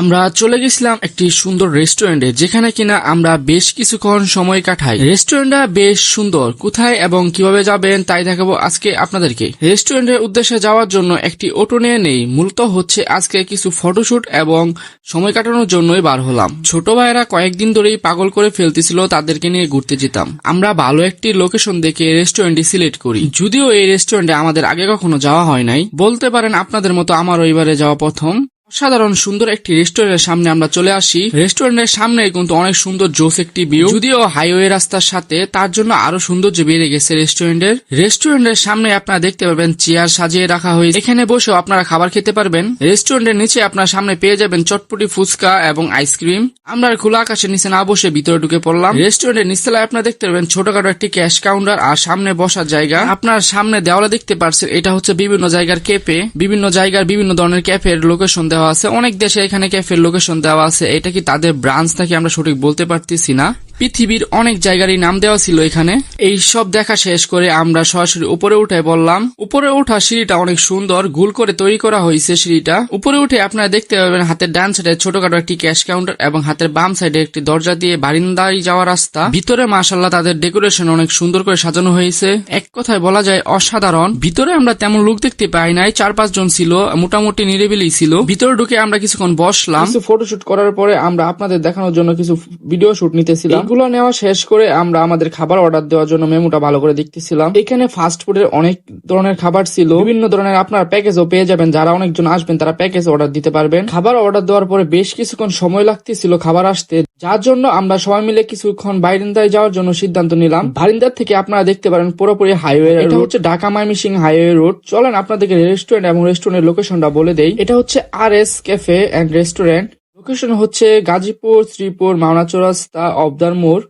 আমরা চলে গেছিলাম একটি সুন্দর রেস্টুরেন্টে, যেখানে কিনা আমরা বেশ কিছুক্ষণ সময় কাটাই। রেস্টুরেন্টটা বেশ সুন্দর। কোথায় এবং কীভাবে যাবেন তাই দেখাবো আজকে আপনাদেরকে। রেস্টুরেন্টের উদ্দেশ্যে যাওয়ার জন্য একটি অটো নিয়ে নেই, মূলত হচ্ছে আজকে কিছু ফটোশুট এবং সময় কাটানোর জন্যই বার হলাম। ছোট ভাইয়েরা কয়েকদিন ধরেই পাগল করে ফেলতেছিল, তাদেরকে নিয়ে ঘুরতে যেতাম। আমরা ভালো একটি লোকেশন দেখে রেস্টুরেন্টটি সিলেক্ট করি। যদিও এই রেস্টুরেন্টে আমাদের আগে কখনো যাওয়া হয় নাই। বলতে পারেন আপনাদের মতো আমার এবারে যাওয়া প্রথম। সাধারণ সুন্দর একটি রেস্টুরেন্টের সামনে আমরা চলে আসি। রেস্টুরেন্টের সামনে কিন্তু অনেক সুন্দর জোস একটি ভিউ। যদিও হাইওয়ে রাস্তার সাথে, তার জন্য আরও সৌন্দর্য বেড়ে গেছে রেস্টুরেন্টের। রেস্টুরেন্টের সামনে আপনারা দেখতে পাবেন চেয়ার সাজিয়ে রাখা হয়েছে। এখানে বসেও আপনারা খাবার খেতে পারবেন। রেস্টুরেন্টের নিচে আপনার সামনে পেয়ে যাবেন চটপটি ফুচকা এবং আইসক্রিম। আমরা খোলা আকাশের নিচে না বসে ভিতরে ঢুকে পড়লাম। রেস্টুরেন্টের নিচতলায় আপনারা দেখতে পাবেন ছোটখাটো একটি ক্যাশ কাউন্টার আর সামনে বসার জায়গা। আপনার সামনে দেওয়ালে দেখতে পারছেন, এটা হচ্ছে বিভিন্ন জায়গার ক্যাফে। বিভিন্ন জায়গার বিভিন্ন ধরনের ক্যাফের লোকেশন দেওয়া আছে। অনেক দেশে এখানে ক্যাফের লোকেশন দেওয়া আছে। এটা কি তাদের ব্রাঞ্চ নাকি আমরা সঠিক বলতে পারতেছি না? পৃথিবীর অনেক জায়গারই নাম দেওয়া ছিল এখানে। এই সব দেখা শেষ করে আমরা সরাসরি উপরে উঠে বললাম, উপরে ওঠা সিঁড়িটা অনেক সুন্দর, গুল করে তৈরি করা হয়েছে সিঁড়িটা। উপরে উঠে আপনারা দেখতে পাবেন হাতের ডান সাইডে ছোটখাটো একটি ক্যাশ কাউন্টার এবং হাতের বাম সাইডে একটি দরজা দিয়ে বারিন্দায় যাওয়া রাস্তা। ভিতরে মাসাল্লাহ তাদের ডেকোরেশন অনেক সুন্দর করে সাজানো হয়েছে। এক কথায় বলা যায় অসাধারণ। ভিতরে আমরা তেমন লোক দেখতে পাই নাই, চার পাঁচ জন ছিল, মোটামুটি নিরিবিলি ছিল। ভিতরে ঢুকে আমরা কিছুক্ষণ বসলাম। ফটোশুট করার পরে আমরা আপনাদের দেখানোর জন্য কিছু ভিডিও শুট নিতেছিলাম। এগুলো নেওয়া শেষ করে আমরা আমাদের খাবার অর্ডার দেওয়ার জন্য মেমোটা ভালো করে দেখতেছিলাম। এখানে ফাস্ট ফুডের অনেক ধরনের খাবার ছিল। বিভিন্ন ধরনের আপনার প্যাকেজও পেয়ে যাবেন। যারা অনেকজন আসবেন, তারা প্যাকেজ অর্ডার দিতে পারবেন। খাবার অর্ডার দেওয়ার পরে বেশ কিছুক্ষণ সময় লাগতেছিল খাবার আসতে। যার জন্য আমরা সবাই মিলে কিছুক্ষণ বাইরিন্দায় যাওয়ার জন্য সিদ্ধান্ত নিলাম। বারিন্দার থেকে আপনারা দেখতে পারেন পুরোপুরি হাইওয়ে এটা হচ্ছে ঢাকা মাইমিসিং হাইওয়ে রোড চলেন আপনাদেরকে রেস্টুরেন্ট এবং রেস্টুরেন্টের লোকেশনটা বলে দেই। এটা হচ্ছে R S cafe and restaurant location হচ্ছে গাজীপুর, শ্রীপুর মাওনা চৌরাস্তা অবদার মোড়,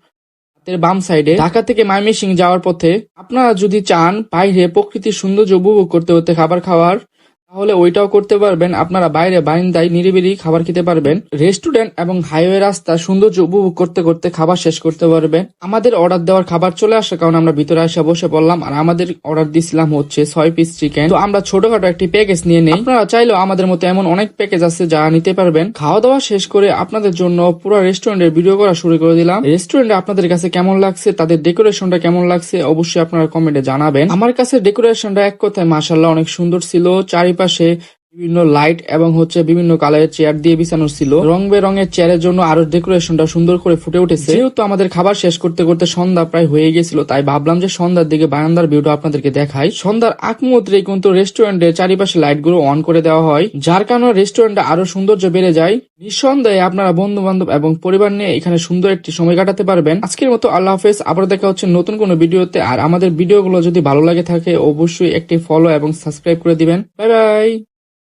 হাতের বাম সাইডে। ঢাকা থেকে মাইমিসিং যাওয়ার পথে। আপনারা যদি চান, বাইরে প্রকৃতির সৌন্দর্য উপভোগ করতে করতে খাবার খাওয়ার তাহলে ওইটাও করতে পারবেন। আপনারা বাইরে বারিন্দায় নিরিবিলি খাবার খেতে পারবেন। রেস্টুরেন্ট এবং হাইওয়ে রাস্তা সৌন্দর্য উপভোগ করতে করতে খাবার শেষ করতে পারবেন। আমাদের অর্ডার দেওয়ার খাবার চলে আসার কারণে আমরা ভিতরে এসে বসে পড়লাম আর আমাদের অর্ডার দিয়েছিলাম হচ্ছে ছয় পিস চিকেন তো আমরা ছোটখাটো একটি প্যাকেজ নিয়ে নেই। আপনারা চাইলেও আমাদের মতো এমন অনেক প্যাকেজ আছে যা নিতে পারবেন। খাওয়া দাওয়া শেষ করে আপনাদের জন্য পুরো রেস্টুরেন্টের ভিডিও করা শুরু করে দিলাম। রেস্টুরেন্টে আপনাদের কাছে কেমন লাগছে, তাদের ডেকোরেশনটা কেমন লাগছে, অবশ্যই আপনারা কমেন্টে জানাবেন। আমার কাছে ডেকোরেশনটা এক কথায় মাসাল্লাহ অনেক সুন্দর ছিল। চারিপাশে বিভিন্ন লাইট এবং হচ্ছে বিভিন্ন কালারের চেয়ার দিয়ে বিছানো ছিল। রং বেরঙের চেয়ারের জন্য আরও ডেকোরেশনটা সুন্দর করে ফুটে উঠেছে। যেহেতু আমাদের খাবার শেষ করতে করতে সন্ধ্যা প্রায় হয়ে গেছিল, তাই ভাবলাম যে সন্ধ্যার দিকে বারান্দার ভিউটা আপনাদেরকে দেখাই। সন্ধ্যার আগ মুহূর্তে কিন্তু রেস্টুরেন্টের চারিপাশে লাইটগুলো অন করে দেওয়া হয়, যার কারণে রেস্টুরেন্টটা আরও সৌন্দর্য বেড়ে যায়। নিঃসন্দেহে আপনারা বন্ধু বান্ধব এবং পরিবার নিয়ে এখানে সুন্দর একটি সময় কাটাতে পারবেন। আজকের মতো আল্লাহ হাফেজ আবার দেখা হচ্ছে নতুন কোনো ভিডিওতে। আর আমাদের ভিডিওগুলো যদি ভালো লাগে থাকে, অবশ্যই একটি ফলো এবং সাবস্ক্রাইব করে দিবেন। Bye bye